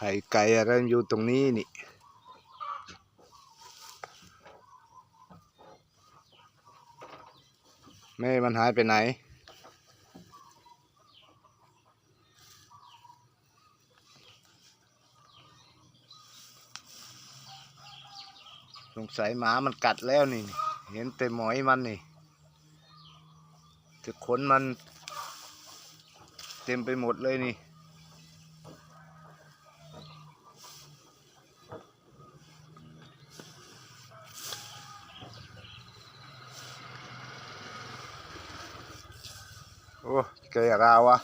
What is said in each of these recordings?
ไข่ไก่อะไรอยู่ตรงนี้นี่ แม่มันหายไปไหน สงสัยหมามันกัดแล้วนี่ เห็นแต่หมอยมันนี่แต่ขนมัน เต็มไปหมดเลยนี่ อ้เกยราวะ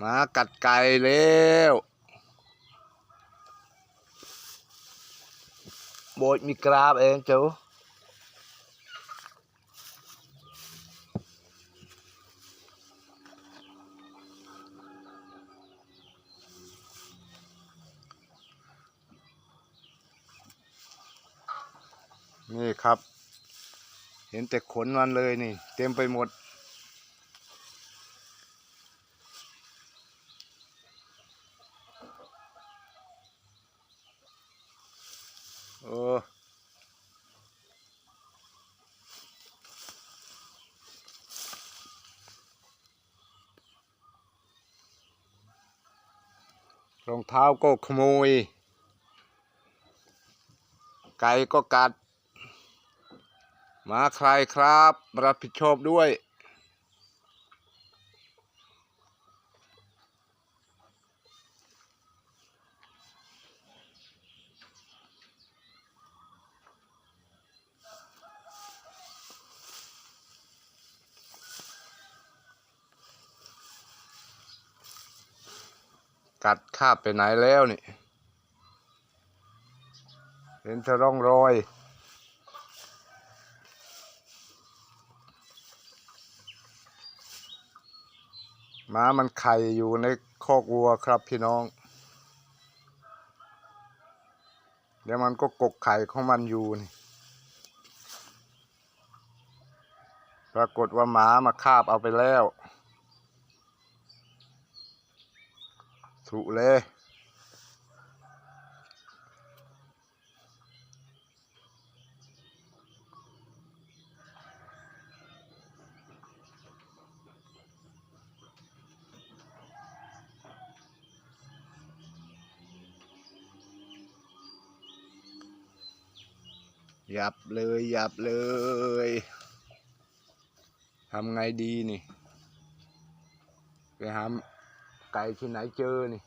มากัดไก่แล้วโบดมีกราบเองจูนี่ครับ เห็นแต่ขนมันเลยนี่ เต็มไปหมด โอ้รองเท้าก็ขโมย ไก่ก็กัด มาใครครับ รับผิดชอบด้วย กัดคาบไปไหนแล้วนี่ เห็นแต่ร่องรอย มามันไข่อยู่ในคอกวัวครับพี่น้อง เดี๋ยวมันก็กกไข่ของมันอยู่นี่ ปรากฏว่าหมามาคาบเอาไปแล้วสุเลย หยับเลยหยับเลยทำไงดีนี่ ไปหาไก่ที่ไหนเจอนี่